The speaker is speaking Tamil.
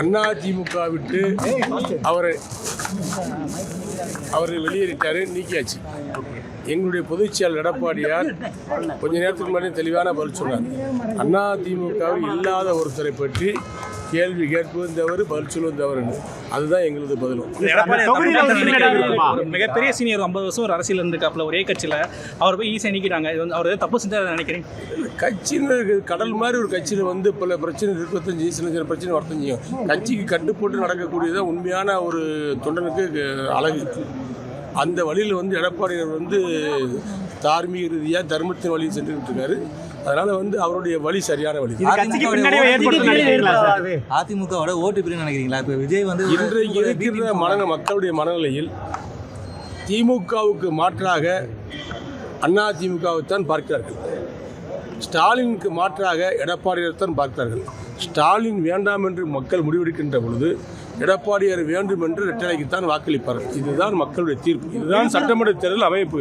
அண்ணா திமுக விட்டு அவரை அவரை வெளியேறிட்டாரு நீக்கியாச்சு. எங்களுடைய பொதுச்செயலர் எடப்பாடியார் கொஞ்ச நேரத்துக்கு முன்னாடி தெளிவான பதில் சொன்னார். அண்ணா திமுகவில் இல்லாத ஒருத்தரை பற்றி கேள்வி கேட்பதும் தவறு பதில் சொல்வதும் தவறுன்னு அதுதான் எங்களது பதிலும். மிகப்பெரிய சீனியர் ஐம்பது வருஷம் ஒரு அரசியல் இருந்திருக்காப்ல ஒரே கட்சியில். அவர் போய் ஈஸியாக நீக்கிட்டாங்க. இது வந்து அவர் ஏதோ தப்பு செஞ்சா நினைக்கிறேன். கட்சின்னு இருக்கு. கடல் மாதிரி ஒரு கட்சியில் வந்து பல பிரச்சனை இருபத்தஞ்சு சின்ன சின்ன பிரச்சனை வரத்தஞ்சு கட்சிக்கு கட்டுப்பட்டு நடக்கக்கூடியதான் உண்மையான ஒரு தொண்டனுக்கு அழகு. அந்த வழியில் வந்து எடப்பாடியார் வந்து தார்மீக ரீதியாக தர்மத்தின் வழியில் சென்றுக்கிட்டு இருக்காரு அதனால வந்து அவருடைய வழி சரியான வழி. அதிமுகவோட ஓட்டு பிரிவு நினைக்கிறீங்களா? இப்போ விஜய் வந்து இன்றைக்கு ஒரு இருக்கின்ற மன மக்களுடைய மனநிலையில் திமுகவுக்கு மாற்றாக அண்ணா திமுகவைத்தான் பார்க்கிறார்கள். ஸ்டாலினுக்கு மாற்றாக எடப்பாடியார்தான் பார்க்கிறார்கள். ஸ்டாலின் வேண்டாம் என்று மக்கள் முடிவெடுக்கின்ற பொழுது எடப்பாடியார் வேண்டும் என்று ரெட்டலைக்குத்தான் வாக்களிப்பார்கள். இதுதான் மக்களுடைய தீர்ப்பு. இதுதான் சட்டமன்ற தேர்தல் அமைப்பு.